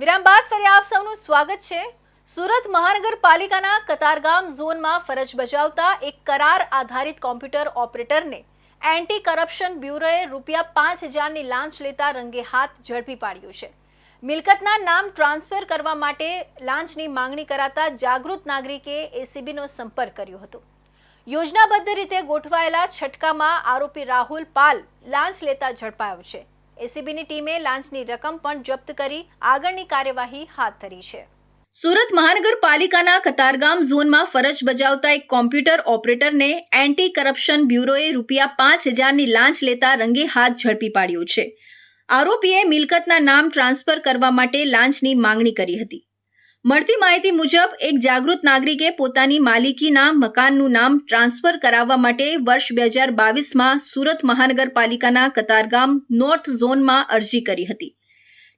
વિરામ બાદ ફરી આપ સૌનું સ્વાગત છે. સુરત મહાનગરપાલિકાના કતારગામ ઝોનમાં ફરજ બજાવતા એક કરાર આધારિત કોમ્પ્યુટર ઓપરેટરને એન્ટી કરપ્શન બ્યુરોએ રૂપિયા પાંચ હજારની લાંચ લેતા રંગે હાથ ઝડપી પાડ્યું છે. મિલકતના નામ ટ્રાન્સફર કરવા માટે લાંચની માંગણી કરાતા જાગૃત નાગરિકે એસીબીનો સંપર્ક કર્યો હતો. યોજનાબદ્ધ રીતે ગોઠવાયેલા છટકામાં આરોપી રાહુલ પાલ લાંચ લેતા ઝડપાયો છે. એસીબીની ટીમે લાંચની રકમ પણ જપ્ત કરી, આગળની કાર્યવાહી હાથ ધરી છે. સુરત મહાનગરપાલિકાના કતારગામ ઝોનમાં ફરજ બજાવતા એક કોમ્પ્યુટર ઓપરેટરને એન્ટી કરપ્શન બ્યુરોએ રૂપિયા પાંચ હજારની લાંચ લેતા રંગે હાથ ઝડપી પાડ્યો છે. આરોપીએ મિલકતના નામ ટ્રાન્સફર કરવા માટે લાંચની માંગણી કરી હતી. મળતી માહિતી મુજબ, એક જાગૃત નાગરિકે પોતાની માલિકીના મકાનનું નામ ટ્રાન્સફર કરાવવા માટે વર્ષ બે હજાર બાવીસમાં સુરત મહાનગરપાલિકાના કતારગામ નોર્થ ઝોનમાં અરજી કરી હતી.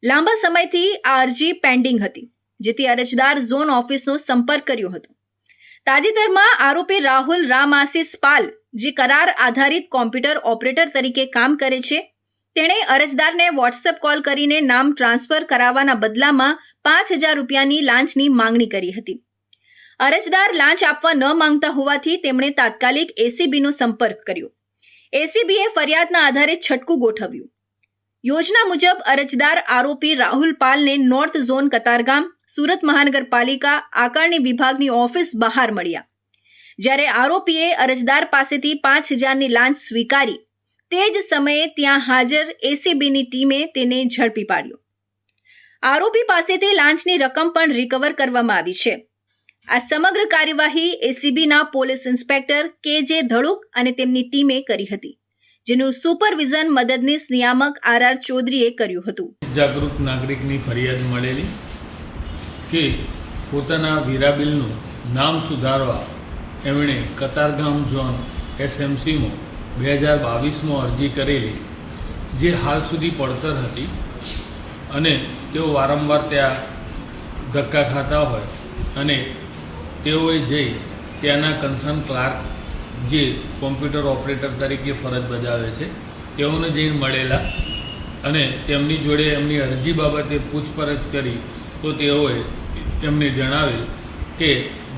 લાંબા સમયથી આ અરજી પેન્ડિંગ હતી, જેથી અરજદાર ઝોન ઓફિસનો સંપર્ક કર્યો હતો. તાજેતરમાં આરોપી રાહુલ રામ પાલ, જે કરાર આધારિત કોમ્પ્યુટર ઓપરેટર તરીકે કામ કરે છે તેણે અરજદારને વોટ્સએપ કોલ કરીને નામ ટ્રાન્સફર કરાવવાના બદલામાં પાંચ હજાર રૂપિયાની લાંચની માંગણી કરી હતી. અરજદાર લાંચ આપવા ન માંગતા હોવાથી તેમણે તાત્કાલિક એસીબીનો સંપર્ક કર્યો. એસીબીએ ફરિયાદના આધારે છટકું ગોઠવ્યું. યોજના મુજબ અરજદાર આરોપી રાહુલ પાલને નોર્થ ઝોન કતારગામ, સુરત મહાનગરપાલિકા, આકારણી વિભાગની ઓફિસ બહાર મળ્યા. જ્યારે આરોપીએ અરજદાર પાસેથી પાંચ હજારની લાંચ સ્વીકારી તે જ સમયે ત્યાં હાજર એસીબીની ટીમે તેને ઝડપી પાડ્યો. આરોપી પાસેથી લાંચની રકમ પણ રિકવર કરવામાં આવી છે. આ સમગ્ર કાર્યવાહી એસીબીના પોલીસ ઇન્સ્પેક્ટર કે જે ધડુક અને તેમની ટીમે કરી હતી, જેનું સુપરવિઝન મદદનીશ નિયામક આર આર ચૌધરીએ કર્યું હતું. જાગૃત નાગરિકની ફરિયાદ મળેલી કે પોતાના વીરા બિલનું નામ સુધારવા એમણે કતારગામ ઝોન એસએમસીમાં બે હજાર બાવીસમાં અરજી કરેલી, જે હાલ સુધી પડતર હતી અને તેઓ વારંવાર ત્યાં ધક્કા ખાતા હોય અને તેઓએ જઈ ત્યાંના કન્સર્ન ક્લાર્ક, જે કોમ્પ્યુટર ઓપરેટર તરીકે ફરજ બજાવે છે, તેઓને જઈને મળેલા અને તેમની જોડે એમની અરજી બાબતે પૂછપરછ કરી તો તેઓએ એમને જણાવેલ કે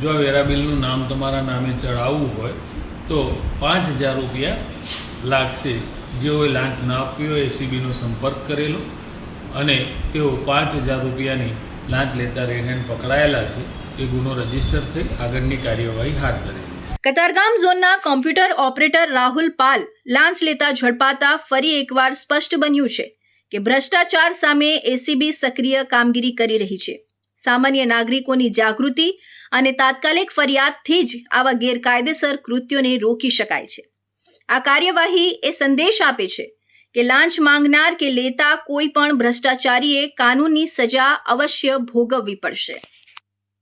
જો વેરા બિલનું નામ તમારા નામે ચડાવવું હોય તો પાંચ હજાર રૂપિયા લાગશે. જેઓએ લાંચ ના આપી હોય, એસીબીનો સંપર્ક કરેલો અને તેઓ પાંચ હજાર રૂપિયાની લાંચ લેતા રેહેણ પકડાયેલા છે. એ ગુનો રજિસ્ટર થઈ આગળની કાર્યવાહી હાથ ધરેલી કતારગામ ઝોનના કોમ્પ્યુટર ઓપરેટર રાહુલ પાલ લાંચ લેતા ઝડપાતા ફરી એકવાર સ્પષ્ટ બન્યું છે કે ભ્રષ્ટાચાર સામે એસીબી સક્રિય કામગીરી કરી રહી છે. સામાન્ય નાગરિકોની જાગૃતિ અને તાત્કાલિક ફરિયાદથી જ આવા ગેરકાયદેસર કૃત્યોને રોકી શકાય છે. આ કાર્યવાહી એ સંદેશ આપે છે કે લાંચ માંગનાર કે લેતા કોઈ પણ ભ્રષ્ટાચારીએ કાનૂની સજા અવશ્ય ભોગવવી પડશે.